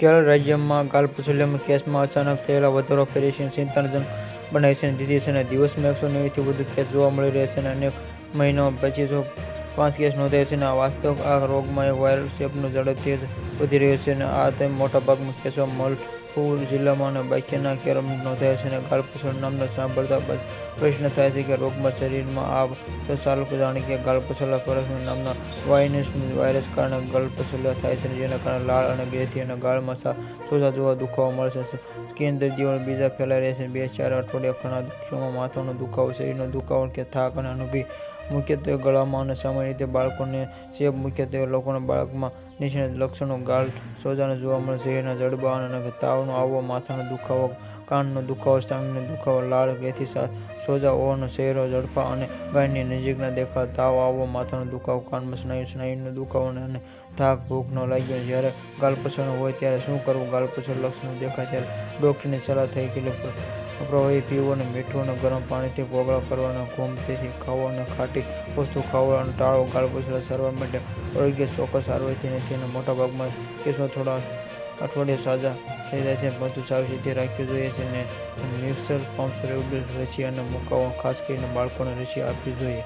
કેરળ રાજ્યમાં ગાલપુસલિયમ કેસમાં અચાનક થયેલા વધારો ફેરીને ચિંતાજનક બનાવી છે દીધી છે અને દિવસમાં એકસો નેવીથી વધુ કેસ જોવા મળી રહ્યા છે અને અનેક મહિનો પચીસો પાંચ કેસ નોંધાય છે અને આ વાસ્તવિક આ રોગમાં એક વાયરલ ચેપનું ઝડપથી વધી રહ્યો છે અને આ તેમ મોટાભાગના કેસો મલપુર જિલ્લામાં અને બાકીના કેરળમાં નોંધાય છે અને ગાલપુસલ નામને સાંભળતા પ્રશ્ન થાય છે કે રોગમાં શરીરમાં આ ચાલો જાણીએ કે ગાલપુસલા ફરસ નામના વાયરસ વાયરસ કારણે ગાલપુસલિયા થાય છે જેના કારણે લાળ અને ગ્રેથી અને ગાળમાં સોજા જોવા દુખાવા મળશે સ્કિન દર્દીઓ બીજા ફેલાઈ રહ્યા છે. બે ચાર અઠવાડિયા ઘણા દુઃખોમાં માથાનો દુખાવો, શરીરનો દુખાવો કે થાક અને અનુભવી મુખ્યત્વે ગળામાં અને સામાન્ય રીતે બાળકોને ચેપ મુખ્યત્વે લોકોના બાળકમાં નિષ્ણાત લક્ષણો, ગાલ સોજાને જોવા મળે શહેરના જડબા અને તાવનો આવવો, માથાનો દુખાવો, કાનનો દુખાવો સ્નાયુનો દુખાવો, લાળ, ગ્રેથી સોજા હોવાનો શહેરો ઝડપા અને ગાયની નજીકના દેખાવ, તાવ આવવો, માથાનો દુખાવો, કાનમાં સ્નાયુ, સ્નાયુનો દુખાવો અને થાક ભૂખ ન લાગ્યો જ્યારે ગાલપછોડ હોય ત્યારે શું કરવું? ગાલપછોડ લક્ષણો દેખાય ત્યારે ડૉક્ટરની સલાહ થઈ કે પ્રવાહી પીવું અને મીઠું અને ગરમ પાણીથી કોગળા કરવાના, ઘૂમતીથી ખાવો અને ખાટી વસ્તુ ખાવો અને ટાળો ગાલપછોડ સારવાર માટે આરોગ્ય ચોક્કસ સારવારથી નથી અને મોટાભાગમાં કેસો થોડા અઠવાડિયે સાજા થઈ જાય છે. પરંતુ સાવચેતી રાખવી જોઈએ છે અને મિક્સર પમ્પ્સ રેગ્યુલર રસી અને મુકાવો ખાસ કરીને બાળકોને રસી આપવી જોઈએ.